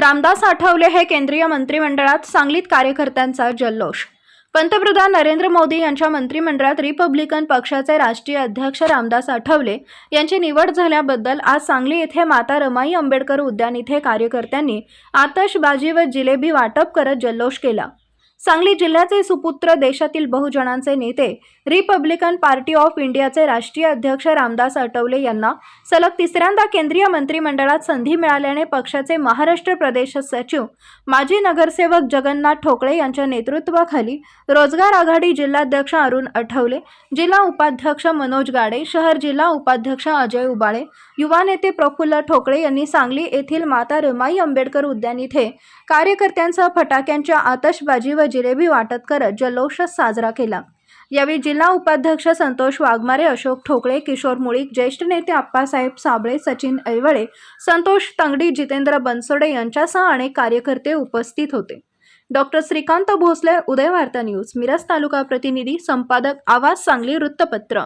रामदास आठवले हे केंद्रीय मंत्रिमंडळात सांगलीत कार्यकर्त्यांचा जल्लोष. पंतप्रधान नरेंद्र मोदी यांच्या मंत्रिमंडळात रिपब्लिकन पक्षाचे राष्ट्रीय अध्यक्ष रामदास आठवले यांची निवड झाल्याबद्दल आज सांगली येथे माता रमाई आंबेडकर उद्यान इथे कार्यकर्त्यांनी आतषबाजी व जिलेबी वाटप करत जल्लोष केला. सांगली जिल्ह्याचे सुपुत्र देशातील बहुजनांचे नेते रिपब्लिकन पार्टी ऑफ इंडियाचे राष्ट्रीय अध्यक्ष रामदास आठवले यांना सलग तिसऱ्यांदा केंद्रीय मंत्रिमंडळात संधी मिळाल्याने पक्षाचे महाराष्ट्र प्रदेश सचिव माजी नगरसेवक जगन्नाथ ठोकळे यांच्या नेतृत्वाखाली रोजगार आघाडी जिल्हाध्यक्ष अरुण आठवले जिल्हा उपाध्यक्ष मनोज गाडे शहर जिल्हा उपाध्यक्ष अजय उबाळे युवा नेते प्रफुल्ल ठोकळे यांनी सांगली येथील माता रमाई आंबेडकर उद्यान इथे कार्यकर्त्यांसह फटाक्यांच्या आतषबाजी व जिलेबी वाटप करत जल्लोष साजरा केला. यावेळी जिल्हा उपाध्यक्ष संतोष वाघमारे अशोक ठोकळे किशोर मुळीक ज्येष्ठ नेते आप्पासाहेब साबळे सचिन ऐवळे संतोष तंगडी जितेंद्र बनसोडे यांच्यासह अनेक कार्यकर्ते उपस्थित होते. डॉक्टर श्रीकांत भोसले उदयवार्ता न्यूज मिरज तालुका प्रतिनिधी संपादक आवाज सांगली वृत्तपत्र.